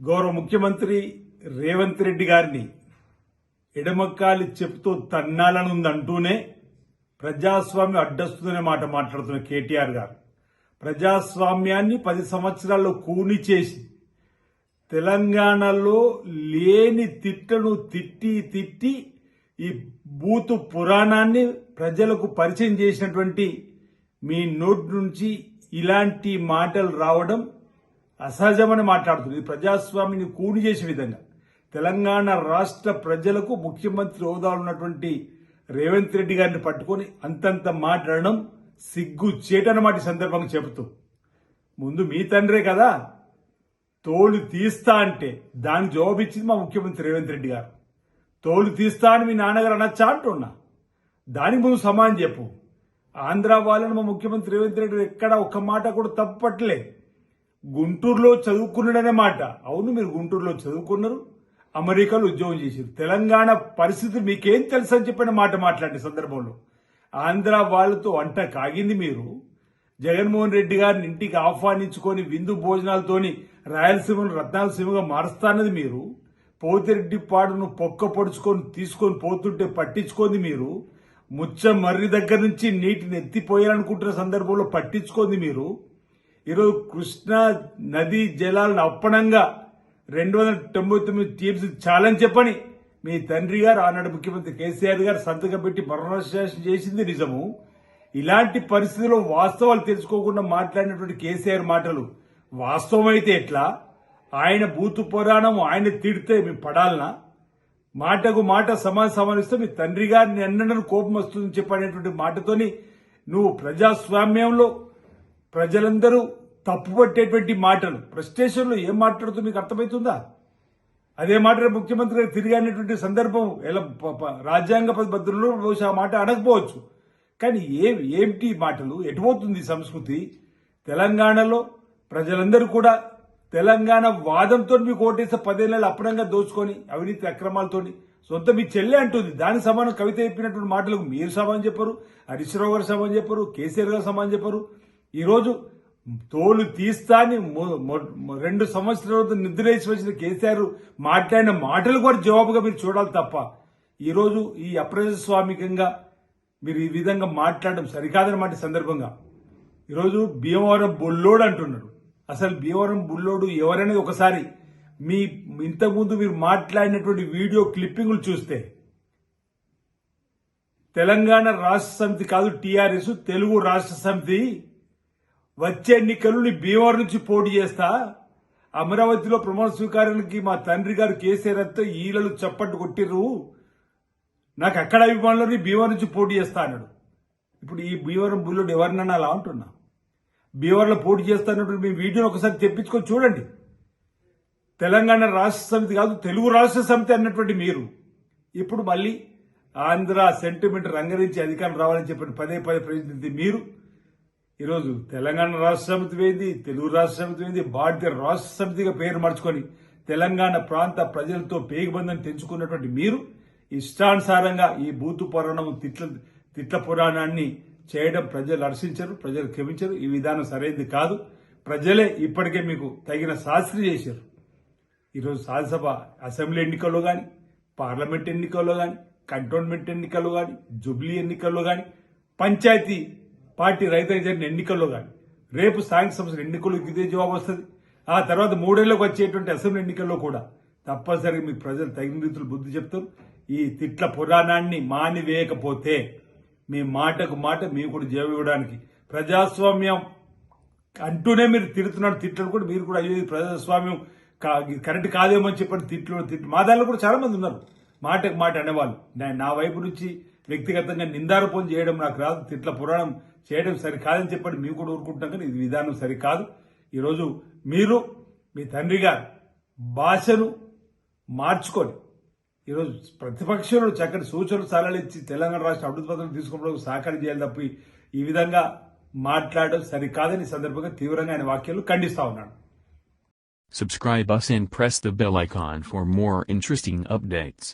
గౌరవ ముఖ్యమంత్రి రేవంత్ రెడ్డి గారిని ఎడమక్కాలి చెప్తూ తన్నాలని ఉందంటూనే ప్రజాస్వామ్యం అడ్డొస్తుందనే మాట మాట్లాడుతున్న కేటీఆర్ గారు. ప్రజాస్వామ్యాన్ని పది సంవత్సరాల్లో కూని చేసి తెలంగాణలో లేని తిట్టను తిట్టి తిట్టి ఈ బూతు పురాణాన్ని ప్రజలకు పరిచయం చేసినటువంటి మీ నోటి నుంచి ఇలాంటి మాటలు రావడం అసహజమని మాట్లాడుతుంది. ఇది ప్రజాస్వామిని కూని చేసే విధంగా. తెలంగాణ రాష్ట్ర ప్రజలకు ముఖ్యమంత్రి హోదా ఉన్నటువంటి రేవంత్ రెడ్డి గారిని పట్టుకొని అంతంత మాట్లాడడం సిగ్గు చేటన్నమాట సందర్భంగా చెబుతూ. ముందు మీ తండ్రే కదా తోలు తీస్తా అంటే దానికి జవాబిచ్చింది మా ముఖ్యమంత్రి రేవంత్ రెడ్డి గారు. తోలు తీస్తా అని మీ నాన్నగారు అనొచ్చా అంటున్నా. దానికి ముందు సమానం చెప్పు. ఆంధ్ర వాళ్ళని మా ముఖ్యమంత్రి రేవంత్ రెడ్డి ఎక్కడ ఒక్క మాట కూడా తప్పట్లేదు. గుంటూరులో చదువుకున్నాడనే మాట. అవును మీరు గుంటూరులో చదువుకున్నారు అమెరికాలో ఉద్యోగం చేశారు. తెలంగాణ పరిస్థితి మీకేం తెలుసు అని చెప్పిన మాట మాట్లాడే సందర్భంలో. ఆంధ్ర వాళ్ళతో వంట కాగింది మీరు. జగన్మోహన్ రెడ్డి గారిని ఇంటికి ఆహ్వానించుకొని విందు భోజనాలతోని రాయలసీమను రత్నాలసీమగా మారుస్తానది మీరు. పోతిరెడ్డి పాడును పొక్క పొడుచుకొని తీసుకొని పోతుంటే పట్టించుకోంది మీరు. ముచ్చ మర్రి దగ్గర నుంచి నీటిని ఎత్తిపోయాలనుకుంటున్న సందర్భంలో పట్టించుకోంది మీరు. ఈరోజు కృష్ణా నదీ జలాలను అప్పనంగా రెండు వందల తొంభై తొమ్మిది టీమ్స్ చాలని చెప్పని మీ తండ్రి గారు ఆనాడు ముఖ్యమంత్రి కేసీఆర్ గారు సంతకం పెట్టి మరణశాసనం చేసింది నిజము. ఇలాంటి పరిస్థితుల్లో వాస్తవాలు తెలుసుకోకుండా మాట్లాడినటువంటి కేసీఆర్ మాటలు వాస్తవమైతే ఎట్లా? ఆయన బూతు పురాణం ఆయన తిడితే మేము పడాలనా? మాటకు మాట సమాన సమానిస్తే మీ తండ్రి గారిని ఎన్నడను కోపం వస్తుందని చెప్పనేటువంటి మాటతోని నువ్వు ప్రజాస్వామ్యంలో ప్రజలందరూ తప్పుపట్టేటువంటి మాటలు. ఫ్రస్ట్రేషన్లో ఏం మాట్లాడుతూ మీకు అర్థమవుతుందా? అదే మాట ముఖ్యమంత్రి గారు తిరిగి అనేటువంటి సందర్భం ఎలా రాజ్యాంగ పద్ధతుల్లో బహుశా ఆ మాట అనకపోవచ్చు. కానీ ఏ ఏమిటి మాటలు? ఎటుపోతుంది సంస్కృతి? తెలంగాణలో ప్రజలందరూ కూడా తెలంగాణ వాదంతో మీకు ఓటేస్తే పదేళ్ళు అప్పుడంగా దోచుకొని అవినీతి అక్రమాలతోని సొంత మీ చెల్లె అంటుంది. దానికి సమానం కవిత చెప్పినటువంటి మాటలకు మీరు సమానం చెప్పరు హరీష్ రావు గారు సమానం చెప్పరు కేసీఆర్ గారు సమానం చెప్పరు. ఈరోజు తోలు తీస్తా అని రెండు సంవత్సరాల నిద్రేసి వచ్చిన కేసీఆర్ మాట్లాడిన మాటలు కూడా జవాబుగా మీరు చూడాలి తప్ప ఈరోజు ఈ అప్రజాస్వామికంగా మీరు ఈ విధంగా మాట్లాడడం సరికాదనమాట సందర్భంగా. ఈరోజు భీమవరం బుల్లోడు అంటున్నాడు. అసలు భీమవరం బుల్లోడు ఎవరనేది ఒకసారి మీ ఇంతకుముందు మీరు మాట్లాడినటువంటి వీడియో క్లిప్పింగ్లు చూస్తే తెలంగాణ రాష్ట్ర సమితి కాదు టీఆర్ఎస్ తెలుగు రాష్ట్ర సమితి వచ్చే ఎన్నికలు నీ భీమవరం నుంచి పోటీ చేస్తా? అమరావతిలో ప్రమాణ స్వీకారానికి మా తండ్రి గారు కేసీఆర్తో ఈలలు చప్పట్టు కొట్టిర్రు. నాకు అక్కడ అభిమానులు నీ భీమవరం నుంచి పోటీ చేస్తా అన్నాడు. ఇప్పుడు ఈ భీమవరం బుల్లుడు ఎవరినన్నా అలా అంటున్నా? భీమవరంలో పోటీ చేస్తా చేస్తానప్పుడు మీ వీడియోని ఒకసారి తెప్పించుకొని చూడండి. తెలంగాణ రాష్ట్ర సమితి కాదు తెలుగు రాష్ట్ర సమితి అన్నటువంటి మీరు. ఇప్పుడు మళ్ళీ ఆంధ్ర సెంటిమెంట్ రంగరించి అధికారం రావాలని చెప్పిన పదే పదే ప్రయత్నించింది మీరు. ఈరోజు తెలంగాణ రాష్ట్ర సమితి పోయింది తెలుగు రాష్ట్ర సమితి పోయింది భారతీయ రాష్ట్ర సమితిగా పేరు మార్చుకొని తెలంగాణ ప్రాంత ప్రజలతో పేగుబంధం తెంచుకున్నటువంటి మీరు ఇష్టానుసారంగా ఈ బూతు పురాణం తిట్ల తిట్ల పురాణాన్ని చేయడం ప్రజలు హర్షించరు ప్రజలు క్షమించరు. ఈ విధానం సరైనది కాదు. ప్రజలే ఇప్పటికే మీకు తగిన శాస్త్రి చేశారు. ఈరోజు శాసనసభ అసెంబ్లీ ఎన్నికల్లో కానీ పార్లమెంట్ ఎన్నికల్లో కానీ కంటోన్మెంట్ ఎన్నికల్లో కానీ జుబ్లీ ఎన్నికల్లో కానీ పంచాయతీ పార్టీ రైతు జరిగిన ఎన్నికల్లో కానీ రేపు సాయంత్రం సంస్థల ఎన్నికలకు ఇదే జవాబు వస్తుంది. ఆ తర్వాత మూడేళ్ళకు వచ్చేటువంటి అసెంబ్లీ ఎన్నికల్లో కూడా తప్పనిసరిగా మీకు ప్రజలు తగిన రీతులు బుద్ధి చెప్తారు. ఈ తిట్ల పురాణాన్ని మానివేయకపోతే మీ మాటకు మాట మీకు కూడా జవాబు ఇవ్వడానికి ప్రజాస్వామ్యం అంటూనే మీరు తిడుతున్నారు తిట్లను కూడా మీరు కూడా అయ్యేది ప్రజాస్వామ్యం కా- కరెక్ట్ కాదేమో అని చెప్పండి తిట్లు తిట్లు. మా దానిలో కూడా చాలా మంది ఉన్నారు. మాటకు మాట అనేవాళ్ళు. నా- నా వైపు నుంచి వ్యక్తిగతంగా నిందారోపణ చేయడం నాకు రాదు. తిట్ల పురాణం చేయడం సరికాదని చెప్పండి మేము కూడా ఊరుకుంటాం కానీ ఇది విధానం సరికాదు ఈరోజు మీరు మీ తండ్రి గారు భాషను మార్చుకొని ఈరోజు ప్రతిపక్షంలో చక్కటి సూచనలు సలహాలు ఇచ్చి తెలంగాణ రాష్ట్ర అభివృద్ధి పథకం తీసుకోవడానికి సహకారం చేయాలి తప్ప ఈ విధంగా మాట్లాడడం సరికాదని ఈ సందర్భంగా తీవ్రంగా ఆయన వ్యాఖ్యలు ఖండిస్తా ఉన్నాను Subscribe us and press the bell icon for more interesting updates.